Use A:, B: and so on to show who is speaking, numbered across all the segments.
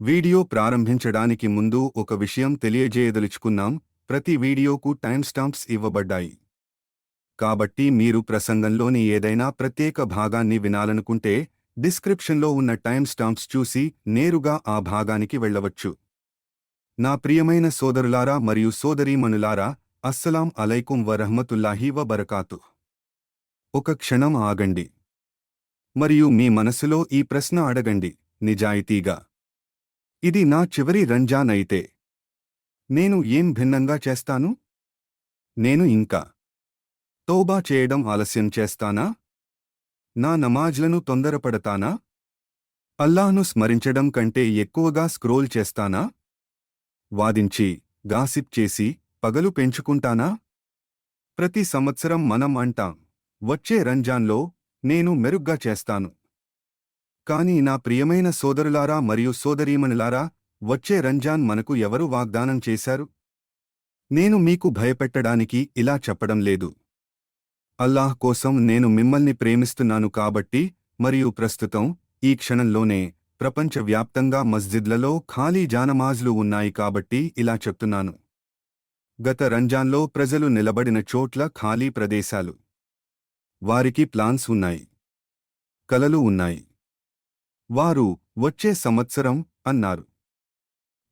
A: Video ప్రారంభించడానికి ముందు ఒక విషయం తెలియజేయదలుచుకున్నాం. ప్రతి వీడియోకు టైమ్ స్టాంప్స్ ఇవ్వబడ్డాయి. కాబట్టి మీరు ప్రసంగంలోని ఏదైనా ప్రత్యేక భాగాన్ని వినాలనుకుంటే డిస్క్రిప్షన్లో ఉన్న టైమ్ స్టాంప్స్ చూసి నేరుగా ఆ భాగానికి వెళ్ళవచ్చు. నా ప్రియమైన సోదరులారా మరియు సోదరీమణులారా అస్సలాం అలైకుం వర్హమతుల్లాహీ వ బరకాతు ఒక క్షణం ఆగండి. మరియు మీ మనసులో ఈ ప్రశ్న అడగండి. నిజాయితీగా. ఇది నా చివరి రంజాన్ అయితే. నేను ఏం భిన్నంగా చేస్తాను? నేను ఇంకా తోబా చేయడం ఆలస్యం చేస్తానా? నా నమాజ్లను తొందరపడతానా? అల్లాహ్ను స్మరించడం కంటే ఎక్కువగా స్క్రోల్ చేస్తానా? వాదించి గాసిప్ చేసి పగలు పెంచుకుంటానా? ప్రతి సంవత్సరం మనం అంటాం వచ్చే రంజాన్లో నేను మెరుగ్గా చేస్తాను. కాని నా ప్రియమైన సోదరులారా మరియు సోదరీమణులారా వచ్చే రంజాన్ మనకు ఎవరు వాగ్దానం చేశారు? నేను మీకు భయపెట్టడానికి ఇలా చెప్పడం లేదు. అల్లాహ్ కోసం నేను మిమ్మల్ని ప్రేమిస్తున్నాను కాబట్టి మరియు ప్రస్తుతం ఈ క్షణంలోనే ప్రపంచవ్యాప్తంగా మస్జిద్లలో ఖాళీ జానమాజ్లు ఉన్నాయి కాబట్టి ఇలా చెప్తున్నాను. గత రంజాన్లో ప్రజలు నిలబడిన చోట్ల ఖాళీ ప్రదేశాలు. వారికి ప్లాన్స్ ఉన్నాయి. కలలు ఉన్నాయి. వారు వచ్చే సంవత్సరం అన్నారు.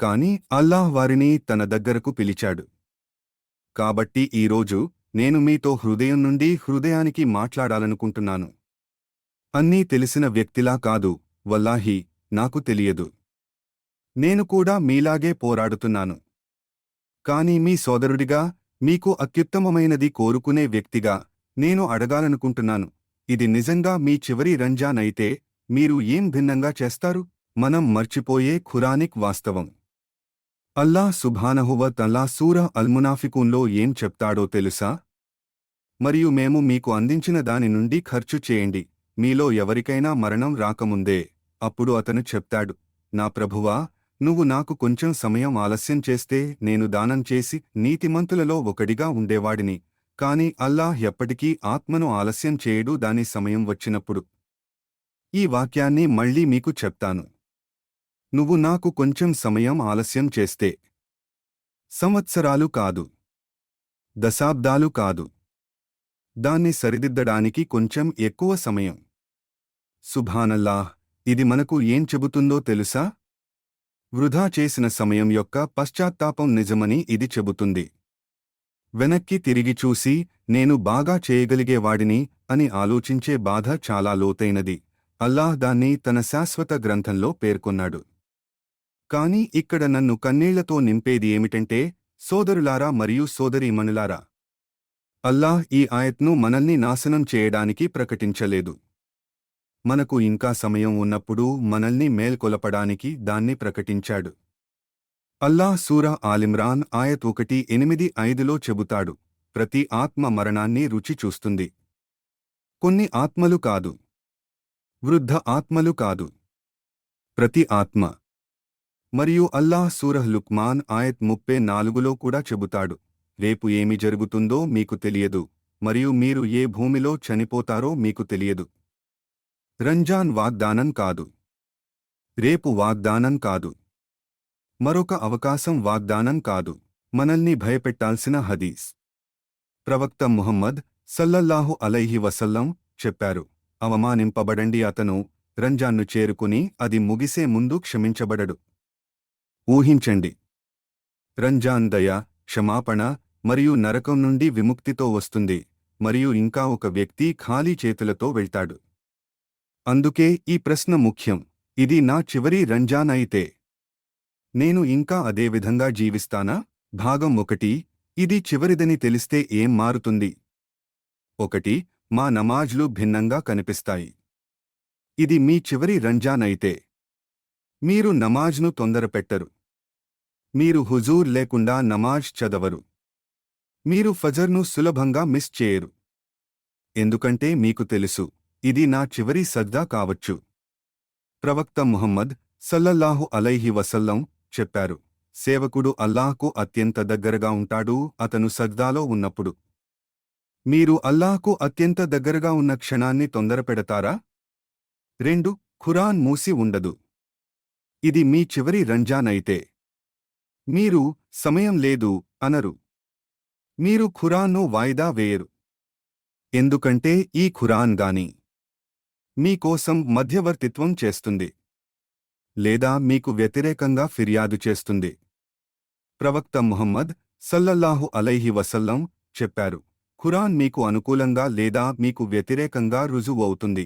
A: కాని అల్లాహ్ వారిని తన దగ్గరకు పిలిచాడు. కాబట్టి ఈరోజు నేను మీతో హృదయం నుండి హృదయానికి మాట్లాడాలనుకుంటున్నాను. అన్నీ తెలిసిన వ్యక్తిలా కాదు వల్లాహి నాకు తెలియదు. నేను కూడా మీలాగే పోరాడుతున్నాను. కాని మీ సోదరుడిగా మీకు అత్యుత్తమమైనది కోరుకునే వ్యక్తిగా నేను అడగాలనుకుంటున్నాను. ఇది నిజంగా మీ చివరి రంజాన్ అయితే మీరు ఏం భిన్నంగా చేస్తారు? మనం మర్చిపోయే ఖురానిక్ వాస్తవం. అల్లా సుభానహువ తల్లా సూర అల్మునాఫికూన్లో ఏం చెప్తాడో తెలుసా? మరియు మేము మీకు అందించిన దాని నుండి ఖర్చు చేయండి. మీలో ఎవరికైనా మరణం రాకముందే అప్పుడు అతను చెప్తాడు నా ప్రభువా నువ్వు నాకు కొంచెం సమయం ఆలస్యం చేస్తే నేను దానం చేసి నీతిమంతులలో ఒకడిగా ఉండేవాడిని. కాని అల్లాహ్ ఎప్పటికీ ఆత్మను ఆలస్యం చేయడు దాని సమయం వచ్చినప్పుడు ఈ వాక్యాన్ని మళ్ళీ మీకు చెప్తాను. నువ్వు నాకు కొంచెం సమయం ఆలస్యం చేస్తే. సంవత్సరాలు కాదు. దశాబ్దాలు కాదు. దాన్ని సరిదిద్దడానికి కొంచెం ఎక్కువ సమయం. సుభానల్లాహ్ ఇది మనకు ఏం చెబుతుందో తెలుసా? వృధా చేసిన సమయం యొక్క పశ్చాత్తాపం నిజమని ఇది చెబుతుంది. వెనక్కి తిరిగి చూసి నేను బాగా చేయగలిగేవాడిని అని ఆలోచించే బాధ చాలా లోతైనది. అల్లాహ్ దాన్ని తన శాశ్వత గ్రంథంలో పేర్కొన్నాడు. కాని ఇక్కడ నన్ను కన్నీళ్ళతో నింపేది ఏమిటంటే సోదరులారా మరియు సోదరీమణులారా. అల్లాహ్ ఈ ఆయత్ను మనల్ని నాశనం చేయడానికి ప్రకటించలేదు. మనకు ఇంకా సమయం ఉన్నప్పుడు మనల్ని మేల్కొలపడానికి దాన్ని ప్రకటించాడు. అల్లాహ్ సూరా ఆలిమ్రాన్ ఆయత్ ఒకటి ఎనిమిది ఐదులో చెబుతాడు ప్రతి ఆత్మ మరణాన్ని రుచి చూస్తుంది. కొన్ని ఆత్మలు కాదు. వృద్ధ ఆత్మలు కాదు. ప్రతి ఆత్మ. మరియు అల్లాహ్ సూరహ్ లుక్మాన్ ఆయత్ ముప్పై నాలుగులో కూడా చెబుతాడు. రేపు ఏమి జరుగుతుందో మీకు తెలియదు. మరియు మీరు ఏ భూమిలో చనిపోతారో మీకు తెలియదు. రంజాన్ వాగ్దానం కాదు. రేపు వాగ్దానం కాదు. మరొక అవకాశం వాగ్దానం కాదు. మనల్ని భయపెట్టాల్సిన హదీస్. ప్రవక్త ముహమ్మద్ సల్లల్లాహు అలైహి వసల్లం చెప్పారు. అవమానింపబడండి అతను రంజాన్ను చేరుకుని అది ముగిసే ముందు క్షమించబడడు. ఊహించండి. రంజాన్ దయ క్షమాపణ మరియు నరకం నుండి విముక్తితో వస్తుంది మరియు ఇంకా ఒక వ్యక్తి ఖాళీ చేతులతో వెళ్తాడు. అందుకే ఈ ప్రశ్న ముఖ్యం. ఇది నా చివరి రంజాన్ అయితే నేను ఇంకా అదేవిధంగా జీవిస్తానా? భాగం ఒకటి ఇది చివరిదని తెలిస్తే ఏం మారుతుంది? ఒకటి మా నమాజ్లు భిన్నంగా కనిపిస్తాయి. ఇది మీ చివరి రంజాన్ అయితే. మీరు నమాజ్ను తొందరపెట్టరు. మీరు హుజూర్ లేకుండా నమాజ్ చదవరు. మీరు ఫజర్ను సులభంగా మిస్ చేయరు. ఎందుకంటే మీకు తెలుసు ఇది నా చివరి సద్దా కావచ్చు. ప్రవక్త ముహమ్మద్ సల్లల్లాహు అలైహి వసల్లం చెప్పారు సేవకుడు అల్లాహ్కు అత్యంత దగ్గరగా ఉంటాడు అతను సద్దాలో ఉన్నప్పుడు. మీరు అల్లాహ్కు అత్యంత దగ్గరగా ఉన్న క్షణాన్ని తొందరపెడతారా? రెండు ఖురాన్ మూసి ఉండదు. ఇది మీ చివరి రంజాన్ అయితే. మీరు సమయం లేదు అనరు. మీరు ఖురాన్ను వాయిదా వేయరు. ఎందుకంటే ఈ ఖురాన్ గాని మీకోసం మధ్యవర్తిత్వం చేస్తుంది. లేదా మీకు వ్యతిరేకంగా ఫిర్యాదు చేస్తుంది. ప్రవక్త ముహమ్మద్ సల్లల్లాహు అలైహి వసల్లం చెప్పారు. ఖురాన్ మీకు అనుకూలంగా లేదా మీకు వ్యతిరేకంగా రుజువు అవుతుంది.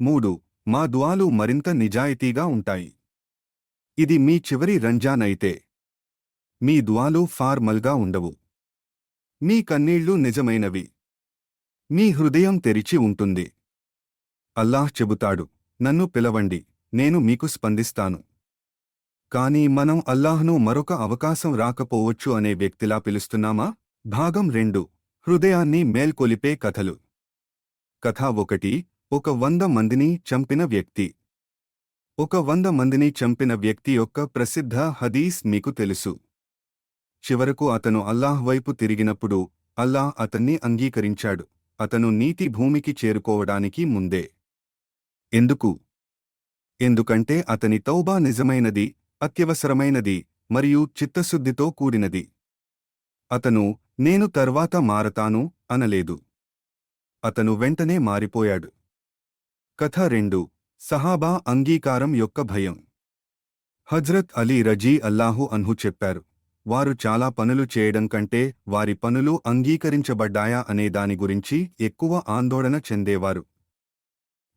A: మూడు మా దువాలు మరింత నిజాయితీగా ఉంటాయి. ఇది మీ చివరి రంజాన్ అయితే. మీ దువాలు ఫార్మల్గా ఉండవు. మీ కన్నీళ్ళు నిజమైనవి. మీ హృదయం తెరిచి ఉంటుంది. అల్లాహ్ చెబుతాడు నన్ను పిలవండి నేను మీకు స్పందిస్తాను. కాని మనం అల్లాహ్ను మరొక అవకాశం రాకపోవచ్చు అనే వ్యక్తిలా పిలుస్తున్నామా? భాగం రెండు హృదయాన్ని మేల్కొలిపే కథలు. కథ ఒకటి ఒక వంద మందిని చంపిన వ్యక్తి. ఒక వంద మందిని చంపిన వ్యక్తి యొక్క ప్రసిద్ధ హదీస్ మీకు తెలుసు. చివరకు అతను అల్లాహ్ వైపు తిరిగినప్పుడు అల్లాహ్ అతన్ని అంగీకరించాడు. అతను నీతి భూమికి చేరుకోవడానికి ముందే. ఎందుకు? ఎందుకంటే అతని తౌబా నిజమైనది అత్యవసరమైనది మరియు చిత్తశుద్ధితో కూడినది. అతను నేను తర్వాత మారతాను అనలేదు. అతను వెంటనే మారిపోయాడు. కథ రెండు. సహాబా అంగీకారం యొక్క భయం. హజ్రత్ అలీ రజీ అల్లాహు అన్హు చెప్పారు. వారు చాలా పనులు చేయడం కంటే వారి పనులు అంగీకరించబడ్డాయా అనే దాని గురించి ఎక్కువ ఆందోళన చెందేవారు.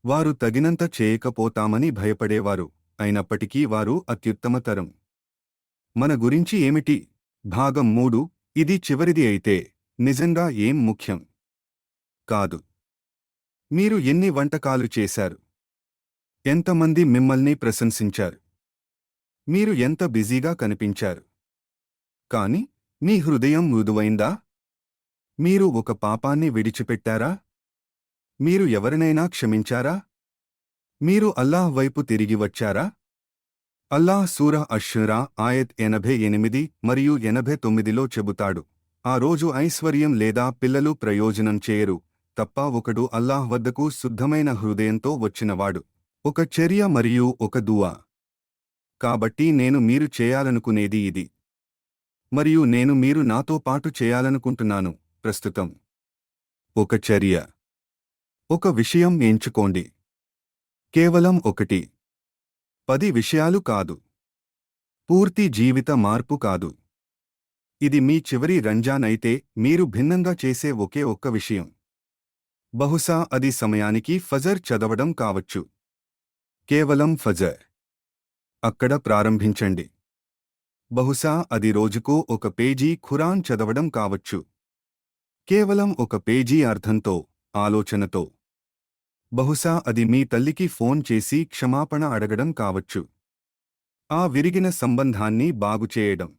A: వారు తగినంత చేయకపోతామని భయపడేవారు. అయినప్పటికీ వారు అత్యుత్తమతరం మన గురించి ఏమిటి? భాగం మూడు. ఇది చివరిది అయితే నిజంగా ఏం ముఖ్యం? కాదు. మీరు ఎన్ని వంటకాలు చేశారు? ఎంతమంది మిమ్మల్ని ప్రశంసించారు? మీరు ఎంత బిజీగా కనిపించారు? కాని మీ హృదయం మృదువైందా? మీరు ఒక పాపాన్ని విడిచిపెట్టారా? మీరు ఎవరినైనా క్షమించారా? మీరు అల్లాహ్ వైపు తిరిగి వచ్చారా? అల్లాహ్ సూర అష్షురా ఆయత్ ఎనభై ఎనిమిది మరియు ఎనభై తొమ్మిదిలో చెబుతాడు. ఆ రోజు ఐశ్వర్యం లేదా పిల్లలు ప్రయోజనం చేయరు. తప్ప ఒకడు అల్లాహ్ వద్దకు శుద్ధమైన హృదయంతో వచ్చినవాడు. ఒక చర్య మరియు ఒక దువా. కాబట్టి నేను మీరు చేయాలనుకునేది ఇది. మరియు నేను మీరు నాతో పాటు చేయాలనుకుంటున్నాను. ప్రస్తుతం. ఒక చర్య. ఒక విషయం ఎంచుకోండి. కేవలం ఒకటి. పది విషయాలు కాదు. పూర్తి జీవిత మార్పు కాదు. ఇది మీ చివరి రంజాన్ అయితే మీరు భిన్నంగా చేసే ఒకే ఒక్క విషయం. బహుశా అది సమయానికి ఫజర్ చదవడం కావచ్చు. కేవలం ఫజర్. అక్కడ ప్రారంభించండి. బహుశా అది రోజుకు ఒక పేజీ ఖురాన్ చదవడం కావచ్చు. కేవలం ఒక పేజీ అర్థంతో ఆలోచనతో. బహుశా అది మీ తల్లికి ఫోన్ చేసి క్షమాపణ అడగడం కావచ్చు. ఆ విరిగిన సంబంధాన్ని బాగుచేయడం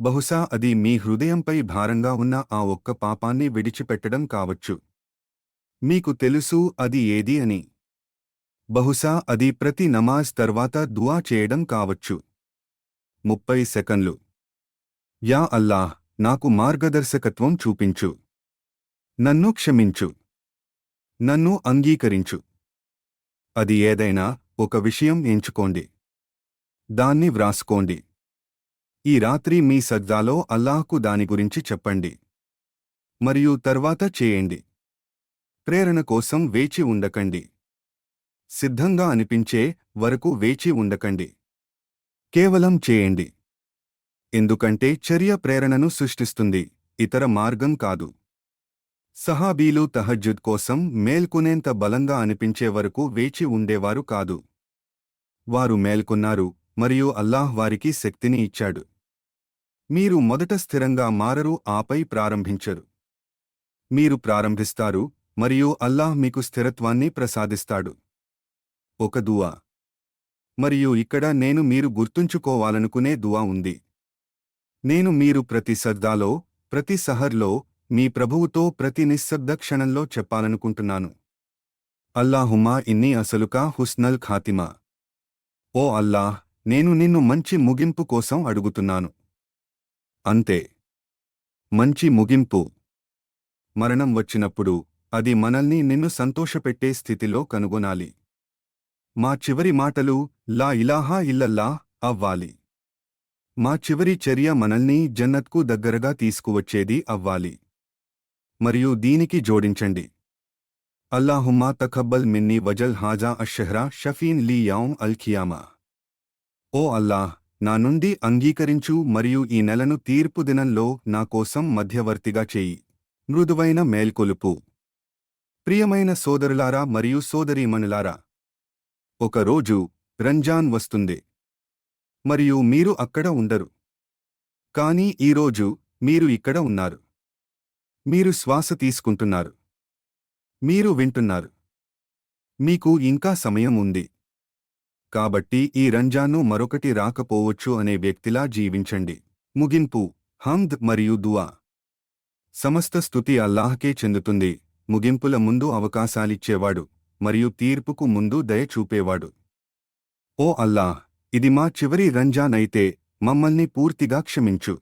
A: బహుశా అది మీ హృదయంపై భారంగా ఉన్న ఆ ఒక్క పాపాన్ని విడిచిపెట్టడం కావచ్చు. మీకు తెలుసు అది ఏది అని. బహుశా అది ప్రతి నమాజ్ తర్వాత దువా చేయడం కావచ్చు. ముప్పై సెకన్లు యా అల్లాహ్ నాకు మార్గదర్శకత్వం చూపించు. నన్ను క్షమించు. నన్ను అంగీకరించు. అది ఏదైనా ఒక విషయం ఎంచుకోండి. దాన్ని వ్రాసుకోండి. ఈ రాత్రి మీ సజ్జాలో అల్లాహ్కు దాని గురించి చెప్పండి. మరియు తర్వాత చేయండి. ప్రేరణ కోసం వేచి ఉండకండి. సిద్ధంగా అనిపించే వరకు వేచి ఉండకండి. కేవలం చేయండి. ఎందుకంటే చర్య ప్రేరణను సృష్టిస్తుంది. ఇతర మార్గం కాదు. సహాబీలు తహజ్జుద్ కోసం మేల్కొనేంత బలంగా అనిపించే వరకు వేచి ఉండేవారు కాదు. వారు మేల్కొన్నారు మరియు అల్లాహ్ వారికి శక్తిని ఇచ్చాడు. మీరు మొదట స్థిరంగా మారరు ఆపై ప్రారంభించరు. మీరు ప్రారంభిస్తారు మరియు అల్లాహ్ మీకు స్థిరత్వాన్ని ప్రసాదిస్తాడు. ఒక దువా. మరియు ఇక్కడ నేను మీరు గుర్తుంచుకోవాలనుకునే దువా ఉంది. నేను మీరు ప్రతి సర్దాలో ప్రతి సహర్లో మీ ప్రభువుతో ప్రతి నిశ్శబ్ద క్షణంలో చెప్పాలనుకుంటున్నాను. అల్లాహుమా ఇన్ని అసలుకా హుస్నల్ ఖాతిమా. ఓ అల్లాహ్ నేను నిన్ను మంచి ముగింపు కోసం అడుగుతున్నాను. అంతే. మంచి ముగింపు. మరణం వచ్చినప్పుడు అది మనల్ని నిన్ను సంతోషపెట్టే స్థితిలో కనుగొనాలి. మా చివరి మాటలు లా ఇలాహా ఇల్లల్లా అవ్వాలి. మా చివరి చర్య మనల్ని జన్నత్కు దగ్గరగా తీసుకువచ్చేది అవ్వాలి. మరియు దీనికి జోడించండి. అల్లాహుమ్మా తఖబ్బల్ మిన్ని వజల్ హాజా అషహ్రా షఫీన్ లీ యాం అల్ ఖియామా ఓ అల్లాహ్ నా నుండి అంగీకరించు మరియు ఈ నెలను తీర్పు దినంలో నా కోసం మధ్యవర్తిగా చేయి. మృదువైన మేల్కొలుపు. ప్రియమైన సోదరులారా మరియు సోదరీమణులారా ఒకరోజు రంజాన్ వస్తుంది. మరియు మీరు అక్కడ ఉండరు. కానీ ఈరోజు మీరు ఇక్కడ ఉన్నారు. మీరు శ్వాస తీసుకుంటున్నారు. మీరు వింటున్నారు. మీకు ఇంకా సమయం ఉంది. కాబట్టి ఈ రంజాను మరొకటి రాకపోవచ్చు అనే వ్యక్తిలా జీవించండి. ముగింపు హమ్ద్ మరియు దువా. సమస్త స్థుతి అల్లాహకే చెందుతుంది. ముగింపుల ముందు అవకాశాలిచ్చేవాడు మరియు తీర్పుకు ముందు దయ చూపేవాడు. ఓ అల్లాహ్ ఇది మా చివరి రంజాన్ అయితే మమ్మల్ని పూర్తిగా క్షమించు.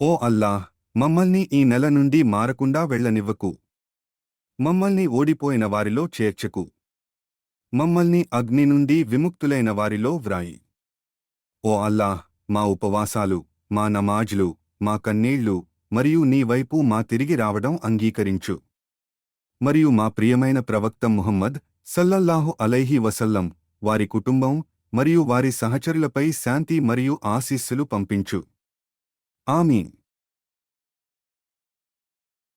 A: ఓ అల్లాహ్ మమ్మల్ని ఈ నెల నుండి మారకుండా వెళ్ళనివ్వకు. మమ్మల్ని ఓడిపోయిన వారిలో చేర్చకు. మమ్మల్ని అగ్ని నుండి విముక్తులైన వారిలో వ్రాయి. ఓ అల్లాహ్ మా ఉపవాసాలు మా నమాజ్లు మా కన్నీళ్ళు మరియు నీ వైపు మా తిరిగి రావడం అంగీకరించు. మరియు మా ప్రియమైన ప్రవక్త ముహమ్మద్ సల్లల్లాహు అలైహి వసల్లం వారి కుటుంబం మరియు వారి సహచరులపై శాంతి మరియు ఆశీస్సులు పంపించు. ఆమీన్.